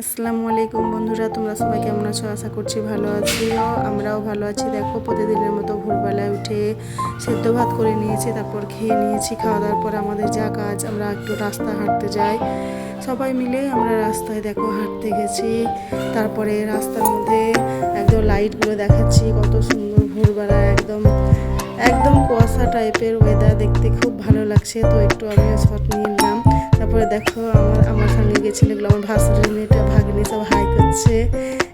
আসসালামু আলাইকুম বন্ধুরা, তোমরা সবাই কেমন আছো? আশা করছি ভালো আছিও আমরাও ভালো আছি। দেখো, প্রতিদিনের মতো ভোরবেলায় উঠে সেদ্ধ ভাত করে নিয়েছি, তারপর খেয়ে নিয়েছি। খাওয়া দাওয়ার পর আমাদের যা কাজ, আমরা একটু রাস্তা হাঁটতে যাই। সবাই মিলে আমরা রাস্তায়, দেখো, হাঁটতে গেছি। তারপরে রাস্তার মধ্যে একদম লাইটগুলো দেখাচ্ছি, কত সুন্দর ভোরবেলা, একদম একদম কুয়াশা টাইপের ওয়েদার দেখতে খুব ভালো লাগছে। তো একটু আমি শট নিয়ে নিলাম। তারপরে দেখো আমার আমার সঙ্গে গেছিল, এগুলো আমার ভাসুরের মেয়েটা, ভাগ্নি সব হাই করছে।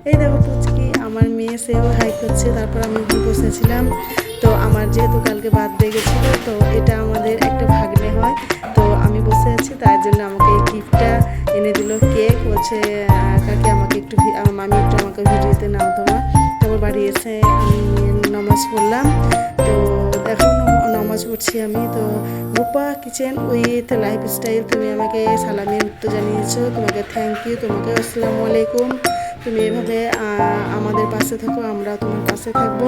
এই দেখো পুচকি আমার মেয়ে সেও হাই করছে, তারপর আমি বসেছিলাম। তো আমার যেহেতু কালকে বার্থডে গেছিল, তো এটা আমাদের একটা ভাগ্নে হয়। তো আমি বসে আছি, তার জন্য আমাকে এই গিফটটা এনে দিল কেক বলছে কাকে আমাকে একটু মামি একটু আমাকে ভিডিওতে নাও তোমার। তারপর বাড়ি এসে আমি নামাজ পড়লাম। তো নামাজ পড়ছি আমি। তো Rupa kitchen with lifestyle তুমি আমাকে সালামের উত্তর জানিয়েছো। তোমাকে থ্যাংক ইউ তোমাকে আসসালামু আলাইকুম। তুমি এভাবে আমাদের পাশে থাকো, আমরা তোমার পাশে থাকব।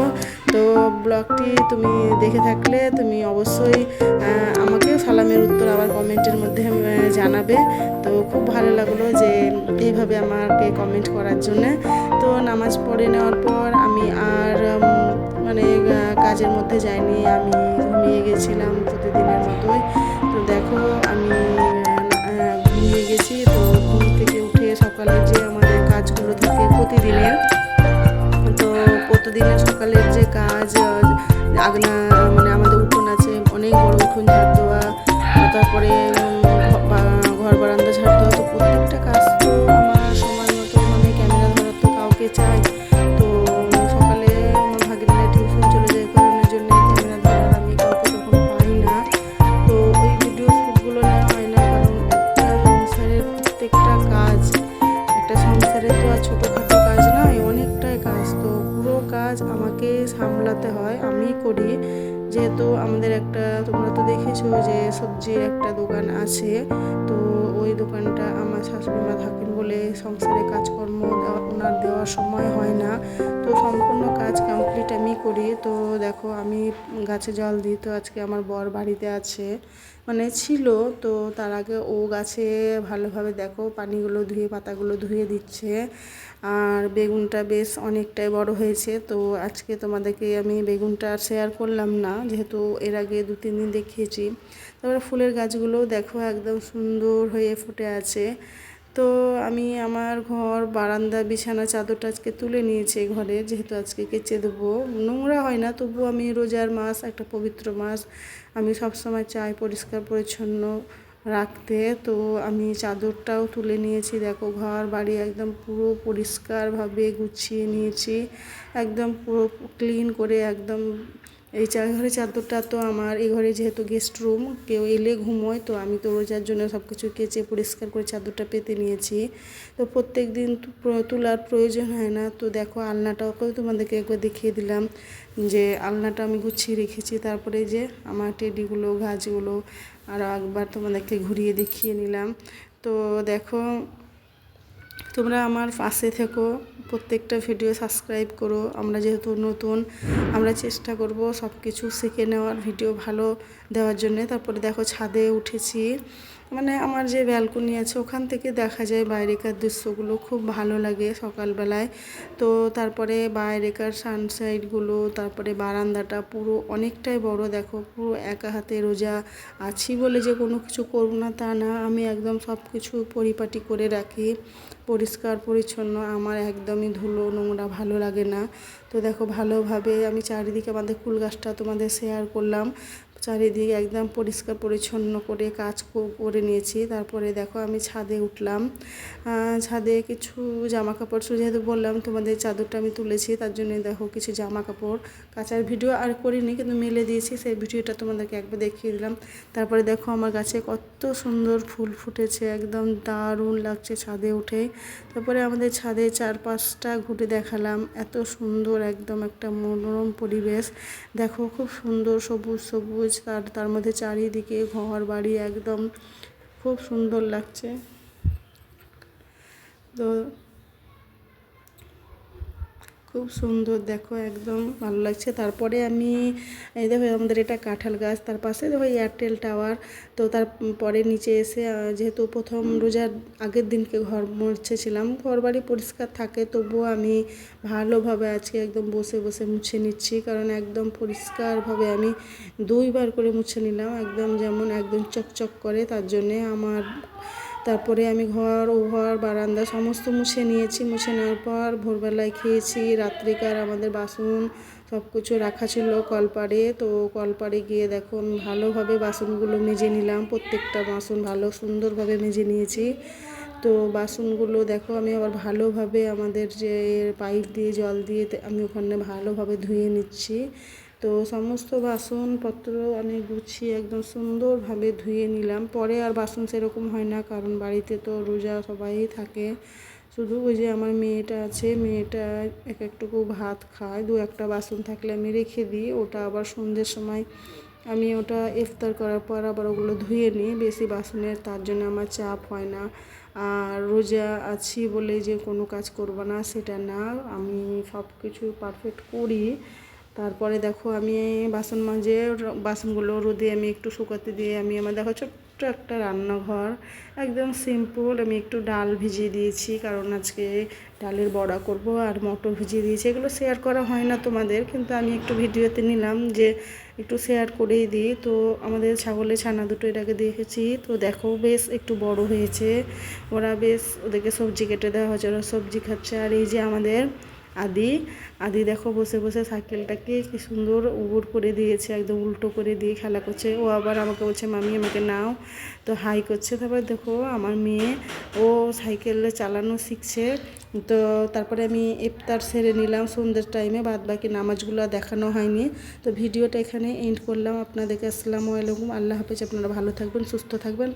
তো ব্লগটি তুমি দেখে থাকলে তুমি অবশ্যই আমাকে সালামের উত্তর আবার কমেন্টের মধ্যে জানাবে। তো খুব ভালো লাগল যে এইভাবে আমাকে কমেন্ট করার জন্য। তো নামাজ পড়ে নেওয়ার পর আমি আর মানে কাজের মধ্যে যাইনি, আমি ঘুমিয়ে গেছিলাম প্রতিদিনের মতোই। তো দেখো, আমি ঘুমিয়ে গেছি। তো ঘুম থেকে উঠে সকালে যে আমাদের কাজগুলো থাকে প্রতিদিনের, তো প্রতিদিনের সকালের যে কাজ আগনা মানে আমাদের উঠোন আছে, অনেক বড় উঠোন ঝাড় দেওয়া, তারপরে সামলাতে হয় আমি করি। যেহেতু আমাদের একটা, তোমরা তো দেখেছ যে সবজির একটা দোকান আছে, তো ওই দোকানটা আমার শাশুড়ি মা থাকেন বলে সংসারে কাজকর্ম ওনার দেওয়ার সময় হয় না। তো সম্পূর্ণ কাজ কমপ্লিট আমি করি। তো দেখো, আমি গাছে জল দিই, তো আজকে আমার বর বাড়িতে আছে। মানে ছিল, তো তার আগে ও গাছে ভালোভাবে দেখো, পানিগুলো ধুয়ে, পাতাগুলো ধুয়ে দিচ্ছে। আর বেগুনটা বেশ অনেকটাই বড় হয়েছে, তো আজকে তোমাদেরকে আমি বেগুনটা শেয়ার করলাম না, যেহেতু এর আগে দু, তিন দিন দেখিয়েছি। তারপরে ফুলের গাছগুলো দেখো একদম সুন্দর হয়ে ফুটে আছে। তো আমি আমার ঘর, বারান্দা, বিছানা, চাদরটা আজকে তুলে নিয়েছি ঘরে, যেহেতু আজকে কেচে দেবো। নোংরা হয় না তবু আমি রোজার মাস, একটা পবিত্র মাস, আমি সবসময় চাই পরিষ্কার, পরিচ্ছন্ন রাখতে। তো আমি চাদরটাও তুলে নিয়েছি। দেখো, ঘর, বাড়ি একদম পুরো পরিষ্কারভাবে গুছিয়ে নিয়েছি। একদম পুরো ক্লিন করে একদম এই চার ঘরের চাদরটা তো আমার, এই ঘরে যেহেতু গেস্ট রুম কেউ এলে ঘুমোয়, তো আমি তো রোজার জন্য সব কিছু কেচে পরিষ্কার করে চাদরটা পেতে নিয়েছি। তো প্রত্যেক দিন তোলার প্রয়োজন হয় না। তো দেখো আলনাটাকেও তোমাদেরকে একবার দেখিয়ে দিলাম যে আলনাটা আমি গুছিয়ে রেখেছি। তারপরে যে আমার টেডিগুলো গাছগুলো আরও একবার তোমাদেরকে ঘুরিয়ে দেখিয়ে নিলাম। তো দেখো তোমরা আমার পাশে থেকো, প্রত্যেকটা ভিডিও সাবস্ক্রাইব করো। আমরা যেহেতু নতুন, আমরা চেষ্টা করব সব কিছু শিখে নেওয়ার ভিডিও ভালো দেওয়ার জন্যে। তারপরে দেখো ছাদে উঠেছি। মানে আমার যে ব্যালকনি আছে, ওখান থেকে দেখা যায় বাইরেকার দৃশ্যগুলো খুব ভালো লাগে সকালবেলায়। তো তারপরে বাইরেকার সানসাইডগুলো তারপরে বারান্দাটা পুরো অনেকটাই বড়, দেখো পুরো একা হাতে রোজা আছি বলে যে কোনো কিছু করব না তা না। আমি একদম সব কিছু পরিপাটি করে রাখি। পরিষ্কার, পরিচ্ছন্ন, আমার একদমই ধুলো নোংরা ভালো লাগে না। তো দেখো ভালোভাবে আমি চারিদিকে আমাদের কুল গাছটা তোমাদের শেয়ার করলাম। চারিদিকে একদম পরিষ্কার পরিচ্ছন্ন করে কাজ করে নিয়েছি। তারপরে দেখো আমি ছাদে উঠলাম। ছাদে কিছু জামা কাপড় যেহেতু বললাম তোমাদের চাদরটা আমি তুলেছি, তার জন্য দেখো কিছু জামা কাপড় কাচার ভিডিও আর করিনি, কিন্তু মেলে দিয়েছি, সেই ভিডিওটা তোমাদেরকে একবার দেখিয়ে দিলাম। তারপরে দেখো আমার গাছে কত সুন্দর ফুল ফুটেছে, একদম দারুণ লাগছে ছাদে উঠে। তারপরে আমাদের ছাদে চারপাশটা ঘুরে দেখালাম, এত সুন্দর একদম একটা মনোরম পরিবেশ। দেখো খুব সুন্দর সবুজ সবুজ তার তার মধ্যে চারিদিকে ঘর বাড়ি একদম খুব সুন্দর লাগছে। তো খুব সুন্দর, দেখো একদম ভালো লাগছে। তারপরে আমি, এই দেখো আমাদের এটা কাঁঠাল গাছ, তার পাশে দেখো এয়ারটেল টাওয়ার তো তার পরে নিচে এসে যেহেতু প্রথম রোজার আগের দিনকে ঘর মুছেছিলাম ঘর বাড়ি পরিষ্কার থাকে, তবুও আমি ভালোভাবে আজকে একদম বসে বসে মুছে নিচ্ছি, কারণ একদম পরিষ্কারভাবে আমি দুইবার করে মুছে নিলাম, একদম যেমন একদম চকচক করে, তার জন্যে আমার তারপরে আমি ঘর ও ঘর বারান্দা সমস্ত মুছে নিয়েছি। মুছে নেওয়ার পর ভোরবেলায় খেয়েছি, রাত্রিকার আমাদের বাসন সব কিছু রাখা ছিল কলপাড়ে। তো কলপাড়ে গিয়ে দেখো আমি ভালোভাবে বাসনগুলো মেজে নিলাম, প্রত্যেকটা বাসন ভালো সুন্দরভাবে মেজে নিয়েছি। তো বাসনগুলো দেখো আমি আবার ভালোভাবে আমাদের যে পাইপ দিয়ে, জল দিয়ে আমি ওখানে ভালোভাবে ধুয়ে নিচ্ছি। তো সমস্ত বাসনপত্র আমি গুছিয়ে একদম সুন্দরভাবে ধুয়ে নিলাম। পরে আর বাসন সেরকম হয় না, কারণ বাড়িতে তো রোজা সবাই থাকে। শুধু ওই যে আমার মেয়েটা আছে, মেয়েটা এক একটুকু ভাত খায়, দু একটা বাসন থাকলে আমি রেখে দিই। ওটা আবার সন্ধ্যের সময় আমি ওটা ইফতার করার পর আবার ওগুলো ধুয়ে নিই। বেশি বাসনের, তার জন্য আমার চাপ হয় না। আর রোজা আছি বলে যে কোনো কাজ করব না, সেটা না। আমি সব কিছু পারফেক্ট করি। তারপরে দেখো আমি বাসন মাজে, বাসনগুলো রোদে আমি একটু শুকাতে দিয়ে আমি আমার দেখো ছোট্ট একটা রান্নাঘর, একদম সিম্পল আমি একটু ডাল ভিজিয়ে দিয়েছি, কারণ আজকে ডালের বড়া করব আর মটর ভিজিয়ে দিয়েছি। এগুলো শেয়ার করা হয় না তোমাদের, কিন্তু আমি একটু ভিডিওতে নিলাম যে একটু শেয়ার করেই দিই। তো আমাদের ছাগলের ছানা দুটো এটাকে দেখেছি, তো দেখো বেশ একটু বড় হয়েছে। ওরা বেশ ওদেরকে সবজি কেটে দেওয়া হয়েছে, ওরা সবজি খাচ্ছে। আর এই যে আমাদের আদি আদি দেখো বসে বসে সাইকেলটাকে কি সুন্দর উবুর করে দিয়েছে, একদম উল্টো করে দিয়ে খেলা করছে। ও আবার আমাকে বলছে, মামি, আমাকে নাও। তো হাই করছে। তারপর দেখো আমার মেয়ে, ও সাইকেলে চালানো শিখছে। তো তারপরে আমি ইফতার সেরে নিলাম। সন্ধ্যের টাইমে বাদ বাকি নামাজগুলো দেখানো হয়নি। তো ভিডিওটা এখানে এন্ড করলাম। আপনাদেরকে আসসালামু আলাইকুম। আল্লাহ হাফেজ। আপনারা ভালো থাকবেন, সুস্থ থাকবেন।